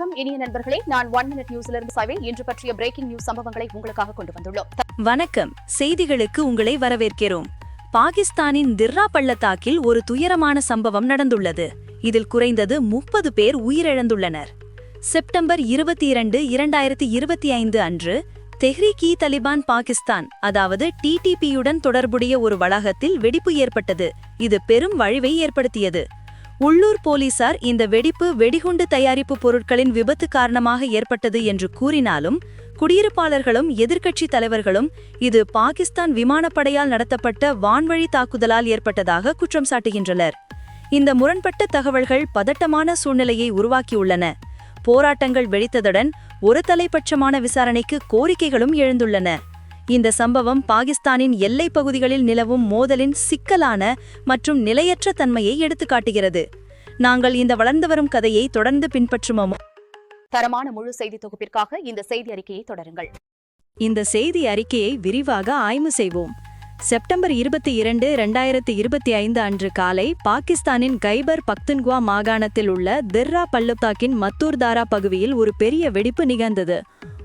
வணக்கம். இனிய நண்பர்களே நான் ஒன் மினிட் நியூஸ்ல இருந்து இன்று பற்றிய பிரேக்கிங் நியூஸ் சம்பவங்களை உங்களுக்காக கொண்டு வந்துள்ளோம். வணக்கம். செய்திகளுக்கு உங்களை வரவேற்கிறோம். பாகிஸ்தானின் திர்ரா பள்ளத்தாக்கில் ஒரு துயரமான சம்பவம் நடந்துள்ளது. இதில் குறைந்தது முப்பது பேர் உயிரிழந்துள்ளனர். செப்டம்பர் இருபத்தி இரண்டு இரண்டாயிரத்தி இருபத்தி ஐந்து அன்று தெஹ்ரீக் இ தலிபான் பாகிஸ்தான் அதாவது டிடிபியுடன் தொடர்புடைய ஒரு வளாகத்தில் வெடிப்பு ஏற்பட்டது. இது பெரும் வழிவை ஏற்படுத்தியது. உள்ளூர் போலீசார் இந்த வெடிப்பு வெடிகுண்டு தயாரிப்பு பொருட்களின் விபத்து காரணமாக ஏற்பட்டது என்று கூறினாலும் குடியிருப்பாளர்களும் எதிர்க்கட்சி தலைவர்களும் இது பாகிஸ்தான் விமானப்படையால் நடத்தப்பட்ட வான்வழி தாக்குதலால் ஏற்பட்டதாக குற்றம் சாட்டுகின்றனர். இந்த முரண்பட்ட தகவல்கள் பதட்டமான சூழ்நிலையை உருவாக்கியுள்ளன. போராட்டங்கள் வெடித்ததுடன் ஒரு தலைபட்சமான விசாரணைக்கு கோரிக்கைகளும் எழுந்துள்ளன. இந்த சம்பவம் பாகிஸ்தானின் எல்லைப் பகுதிகளில் நிலவும் மோதலின் சிக்கலான மற்றும் நிலையற்ற தன்மையை எடுத்துக்காட்டுகிறது. நாங்கள் இந்த வளர்ந்து வரும் கதையை தொடர்ந்து பின்பற்றுமோ தரமான முழு செய்தி தொகுப்பிற்காக இந்த செய்தி அறிக்கையை தொடருங்கள். இந்த செய்தி அறிக்கையை விரிவாக ஆய்வு செய்வோம். செப்டம்பர் இருபத்தி இரண்டு இரண்டாயிரத்தி இருபத்தி ஐந்து அன்று காலை பாகிஸ்தானின் கைபர் பக்துன்குவா மாகாணத்தில் உள்ள திர்ரா பள்ளத்தாக்கின் மத்தூர்தாரா பகுதியில் ஒரு பெரிய வெடிப்பு நிகழ்ந்தது.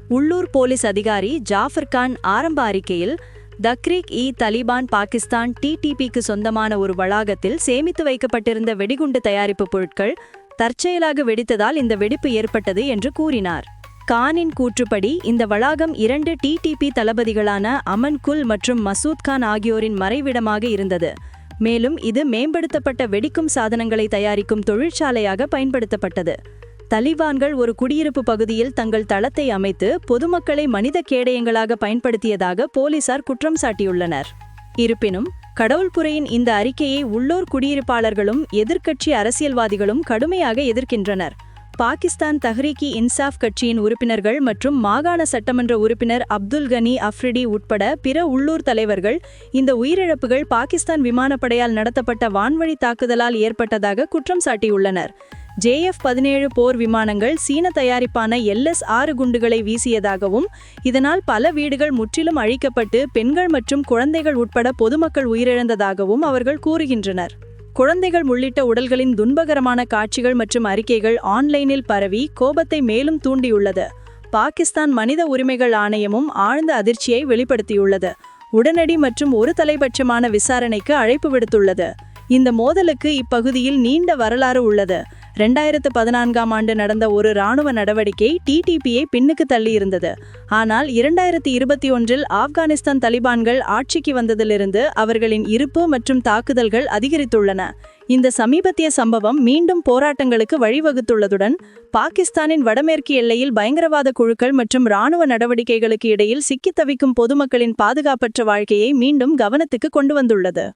உள்ளூர் போலீஸ் அதிகாரி ஜாஃபர் கான் ஆரம்ப அறிக்கையில் தக்ரீக் இ தலிபான் பாகிஸ்தான் டிடிபிக்கு சொந்தமான ஒரு வளாகத்தில் சேமித்து வைக்கப்பட்டிருந்த வெடிகுண்டு தயாரிப்பு பொருட்கள் தற்செயலாக வெடித்ததால் இந்த வெடிப்பு ஏற்பட்டது என்று கூறினார். கானின் கூற்றுப்படி இந்த வளாகம் இரண்டு டிடிபி தளபதிகளான அமன் குல் மற்றும் மசூத் கான் ஆகியோரின் மறைவிடமாக இருந்தது. மேலும் இது மேம்படுத்தப்பட்ட வெடிக்கும் சாதனங்களை தயாரிக்கும் தொழிற்சாலையாக பயன்படுத்தப்பட்டது. தலிபான்கள் ஒரு குடியிருப்பு பகுதியில் தங்கள் தளத்தை அமைத்து பொதுமக்களை மனித கேடயங்களாக பயன்படுத்தியதாக போலீசார் குற்றம் சாட்டியுள்ளனர். இருப்பினும் கடவுள்புரையின் இந்த அறிக்கையை உள்ளூர் குடியிருப்பாளர்களும் எதிர்க்கட்சி அரசியல்வாதிகளும் கடுமையாக எதிர்க்கின்றனர். பாகிஸ்தான் தஹ்ரீக்கி இன்சாஃப் கட்சியின் உறுப்பினர்கள் மற்றும் மாகாண சட்டமன்ற உறுப்பினர் அப்துல் கனி அஃப்ரிடி உட்பட பிற உள்ளூர் தலைவர்கள் இந்த உயிரிழப்புகள் பாகிஸ்தான் விமானப்படையால் நடத்தப்பட்ட வான்வழி தாக்குதலால் ஏற்பட்டதாக குற்றம் சாட்டியுள்ளனர். ஜேஎஃப் பதினேழு போர் விமானங்கள் சீன தயாரிப்பான எல்எஸ் ஆறு குண்டுகளை வீசியதாகவும் இதனால் பல வீடுகள் முற்றிலும் அழிக்கப்பட்டு பெண்கள் மற்றும் குழந்தைகள் உட்பட பொதுமக்கள் உயிரிழந்ததாகவும் அவர்கள் கூறுகின்றனர். குழந்தைகள் உள்ளிட்ட உடல்களின் துன்பகரமான காட்சிகள் மற்றும் அறிக்கைகள் ஆன்லைனில் பரவி கோபத்தை மேலும் தூண்டியுள்ளது. பாகிஸ்தான் மனித உரிமைகள் ஆணையமும் ஆழ்ந்த அதிர்ச்சியை வெளிப்படுத்தியுள்ளது. உடனடி மற்றும் ஒரு தலைபட்சமான விசாரணைக்கு அழைப்பு விடுத்துள்ளது. இந்த மோதலுக்கு இப்பகுதியில் நீண்ட வரலாறு உள்ளது. ரெண்டாயிரத்து பதினான்காம் ஆண்டு நடந்த ஒரு இராணுவ நடவடிக்கை டிடிபியை பின்னுக்கு தள்ளியிருந்தது. ஆனால் இரண்டாயிரத்தி இருபத்தி ஒன்றில் ஆப்கானிஸ்தான் தலிபான்கள் ஆட்சிக்கு வந்ததிலிருந்து அவர்களின் இருப்பு மற்றும் தாக்குதல்கள் அதிகரித்துள்ளன. இந்த சமீபத்திய சம்பவம் மீண்டும் போராட்டங்களுக்கு வழிவகுத்துள்ளதுடன் பாகிஸ்தானின் வடமேற்கு எல்லையில் பயங்கரவாத குழுக்கள் மற்றும் இராணுவ நடவடிக்கைகளுக்கு இடையில் சிக்கித் தவிக்கும் பொதுமக்களின் பாதுகாப்பற்ற வாழ்க்கையை மீண்டும் கவனத்துக்கு கொண்டு வந்துள்ளது.